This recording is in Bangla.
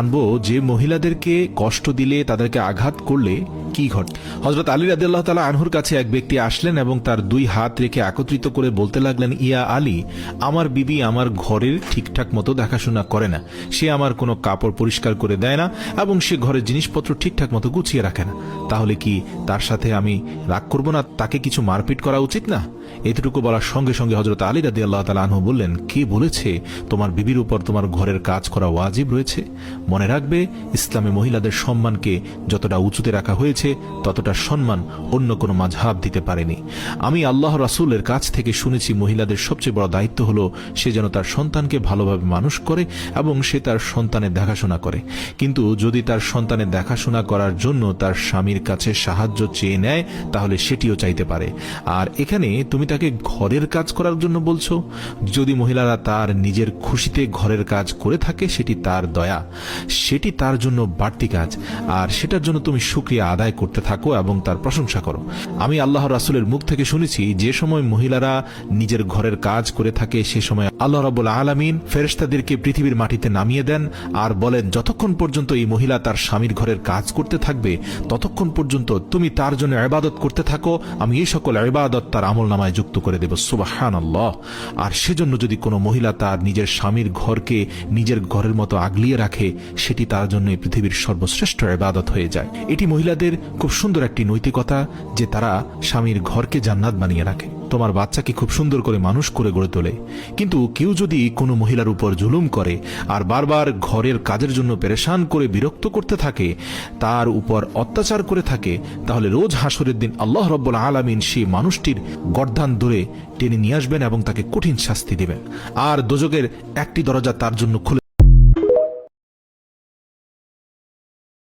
জানব যে মহিলাদেরকে কষ্ট দিলে তাদেরকে আঘাত করলে কি ঘটে। হজরত আলী রাদিল্লাহ তালা আনহুর কাছে এক ব্যক্তি আসলেন এবং তার দুই হাত রেখে একত্রিত করে বলতে লাগলেন, ইয়া আলী, আমার বিবি আমার ঘরের ঠিকঠাক মতো দেখাশোনা করে না। সে আমার কোনো কাপড় পরিষ্কার করে দেয় না এবং সে ঘরের জিনিসপত্র ঠিকঠাক মতো গুছিয়ে রাখে না। তাহলে কি তার সাথে আমি রাগ করব না? তাকে কিছু মারপিট করা উচিত না? এতটুকু বলার সঙ্গে সঙ্গে হজরত আলী রাদি আল্লাহ তালা আনহু বললেন, কে বলেছে তোমার বিবির উপর তোমার ঘরের কাজ করা ওয়াজিব রয়েছে? মনে রাখবে, ইসলামে মহিলাদের সম্মানকে যতটা উঁচুতে রাখা হয়েছে, ততটা সম্মান অন্য কোনো মাঝহাব দিতে পারেনি। আমি আল্লাহ রাসূলের কাছ থেকে শুনেছি মহিলাদের সবচেয়ে বড় দায়িত্ব হলো সে যেন তার সন্তানকে ভালোভাবে মানুষ করে এবং সে তার সন্তানের দেখাশোনা করে। কিন্তু যদি তার সন্তানের দেখাশোনা করার জন্য তার স্বামীর কাছে সাহায্য চেয়ে নেয়, তাহলে সেটিও চাইতে পারে। আর এখানে তুমি তাকে ঘরের কাজ করার জন্য বলছো? যদি মহিলারা তার নিজের খুশিতে ঘরের কাজ করে থাকে, সেটি তার দয়া। সেটি তার জন্য বাড়তি কাজ, আর সেটার জন্য তুমি সুক্রিয়া আদায় করতে থাকো এবং তার প্রশংসা করো। আমি আল্লাহ রাসুলের মুখ থেকে শুনেছি, যে সময় মহিলারা নিজের ঘরের কাজ করে থাকে, সে সময় আল্লাহ রাবুল আলমিন ফেরেশতাদেরকে পৃথিবীর মাটিতে নামিয়ে দেন আর বলেন, যতক্ষণ পর্যন্ত এই মহিলা তার স্বামীর ঘরের কাজ করতে থাকবে, ততক্ষণ পর্যন্ত তুমি তার জন্য ইবাদত করতে থাকো। আমি এই সকল ইবাদত তার আমল নামায় যুক্ত করে দেব। সুবাহান আল্লাহ আর সেজন্য যদি কোনো মহিলা তার নিজের স্বামীর ঘরকে নিজের ঘরের মতো আগলিয়ে রাখে সেটি তার জন্য এই পৃথিবীর সর্বশ্রেষ্ঠ ইবাদত হয়ে যায়। এটি মহিলাদের খুব সুন্দর একটি নৈতিকতা যে তারা স্বামীর ঘরকে জান্নাত বানিয়ে রাখে। তোমার বাচ্চাকে খুব সুন্দর করে মানুষ করে গড়ে তোলে। কিন্তু কেউ যদি কোনো মহিলার উপর জুলুম করে আর বারবার ঘরের কাজের জন্য পেরেশান করে বিরক্ত করতে থাকে, তার উপর অত্যাচার করে থাকে, তাহলে রোজ হাসরের দিন আল্লাহ রব্বুল আলমিন সেই মানুষটির গর্দান দূরে টেনে নিয়ে আসবেন এবং তাকে কঠিন শাস্তি দিবেন। আর দোজকের একটি দরজা তার জন্য খুলে